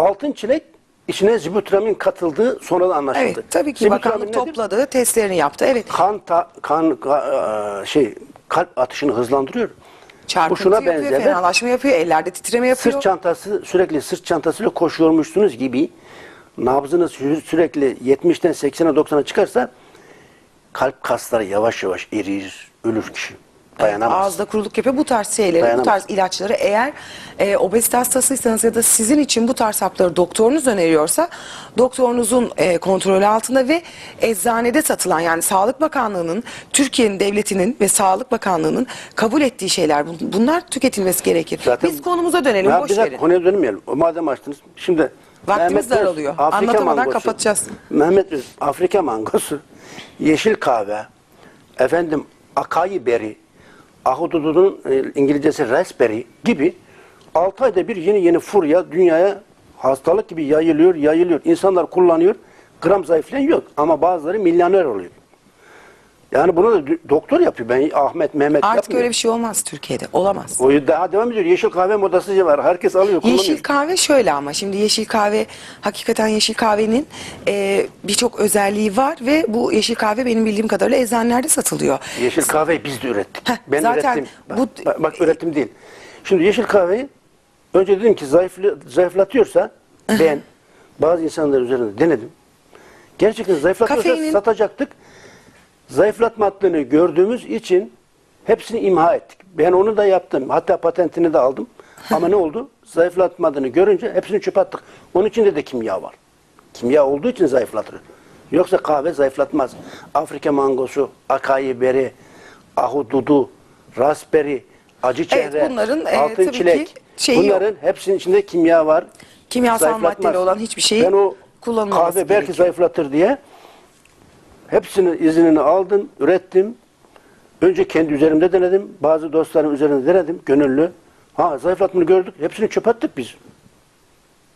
Altın çilek içine zibutramin katıldığı sonradan anlaşıldı. Evet tabii ki Zibutramin bakanlık nedir? topladı, testlerini yaptı. Evet. Kan, ta- kan ka- e, şey kalp atışını hızlandırıyor. Çarpıntı Bu şuna yapıyor, benzer. fenalaşma yapıyor, ellerde titreme yapıyor. Sırt çantası sürekli sırt çantasıyla koşuyormuşsunuz gibi nabzınız sü- sürekli 70'ten 80'e 90'a çıkarsa kalp kasları yavaş yavaş erir, ölür kişi. Dayanamaz. Ağızda kuruluk yapıyor. Bu tarz şeyleri, bu tarz ilaçları eğer e, obezite hastasıysanız ya da sizin için bu tarz hapları doktorunuz öneriyorsa doktorunuzun e, kontrolü altında ve eczanede satılan yani Sağlık Bakanlığı'nın, Türkiye'nin devletinin ve Sağlık Bakanlığı'nın kabul ettiği şeyler bun- bunlar tüketilmesi gerekir. Zaten- Biz konumuza dönelim, Ya boş bir dakika verin. konuya dönmeyelim. O Madem açtınız. Şimdi Vaktimiz Mehmet Öz, daralıyor. Afrika Anlatamadan mangosu. kapatacağız. Mehmet Öz, Afrika mangosu, yeşil kahve, efendim akayi beri, ahududunun e, İngilizcesi raspberry gibi 6 ayda bir yeni yeni furya dünyaya hastalık gibi yayılıyor, yayılıyor. İnsanlar kullanıyor. Gram zayıflayan yok ama bazıları milyoner oluyor. Yani bunu da doktor yapıyor. Ben Ahmet, Mehmet Artık yapmıyor. öyle bir şey olmaz Türkiye'de. Olamaz. O daha devam ediyor. Yeşil kahve modası var. Herkes alıyor, kullanıyor. Yeşil kahve şöyle ama şimdi yeşil kahve hakikaten yeşil kahvenin e, birçok özelliği var ve bu yeşil kahve benim bildiğim kadarıyla eczanelerde satılıyor. Yeşil kahveyi biz de ürettik. Heh, ben zaten ürettim. Bak, bu- bak, bak ürettim değil. Şimdi yeşil kahveyi önce dedim ki zayıflı, zayıflatıyorsa ben bazı insanlar üzerinde denedim. Gerçekten zayıflatıyorsa Kafeinin- satacaktık. Zayıflatma hattını gördüğümüz için hepsini imha ettik. Ben onu da yaptım. Hatta patentini de aldım. Ama ne oldu? Zayıflatmadığını görünce hepsini çöpe attık. Onun içinde de kimya var. Kimya olduğu için zayıflatır. Yoksa kahve zayıflatmaz. Afrika mangosu, akayi beri, ahududu, raspberry, acı çehre, bunların, e, altın tabii çilek. Bunların hepsinin içinde kimya var. Kimyasal maddeli olan hiçbir şeyin Ben o kahve belki gerekiyor. zayıflatır diye hepsinin iznini aldım, ürettim. Önce kendi üzerimde denedim. Bazı dostlarım üzerinde denedim. Gönüllü. Ha zayıflatmanı gördük. Hepsini çöp attık biz.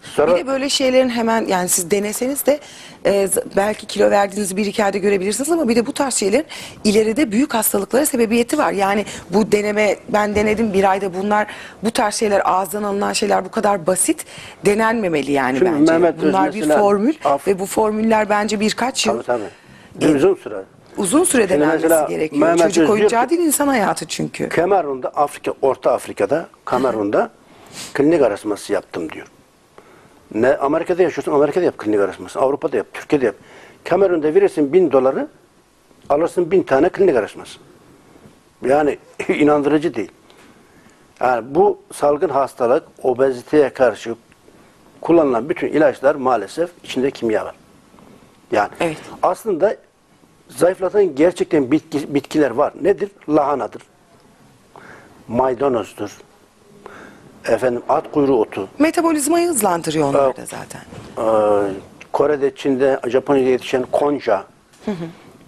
Sonra Bir de böyle şeylerin hemen yani siz deneseniz de e, belki kilo verdiğinizi bir iki ayda görebilirsiniz ama bir de bu tarz şeylerin ileride büyük hastalıklara sebebiyeti var. Yani bu deneme ben denedim bir ayda bunlar bu tarz şeyler ağızdan alınan şeyler bu kadar basit denenmemeli yani Şimdi bence. Mehmet bunlar bir formül Af- ve bu formüller bence birkaç yıl tabii tabii. Uzun süre. uzun süre denenmesi gerekiyor. Mehmet Çocuk oyuncağı değil insan hayatı çünkü. Kamerun'da Afrika, Orta Afrika'da Kamerun'da klinik araştırması yaptım diyor. Ne Amerika'da yaşıyorsun, Amerika'da yap klinik araştırması. Avrupa'da yap, Türkiye'de yap. Kamerun'da verirsin bin doları, alırsın bin tane klinik araştırması. Yani inandırıcı değil. Yani bu salgın hastalık, obeziteye karşı kullanılan bütün ilaçlar maalesef içinde kimya var. Yani Evet. aslında zayıflatan gerçekten bitki, bitkiler var. Nedir? Lahanadır. Maydanozdur. Efendim at kuyruğu otu. Metabolizmayı hızlandırıyor onlar da zaten. Ee, Kore'de, Çin'de, Japonya'da yetişen konca,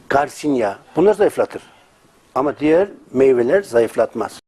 garsinya bunlar zayıflatır. Ama diğer meyveler zayıflatmaz.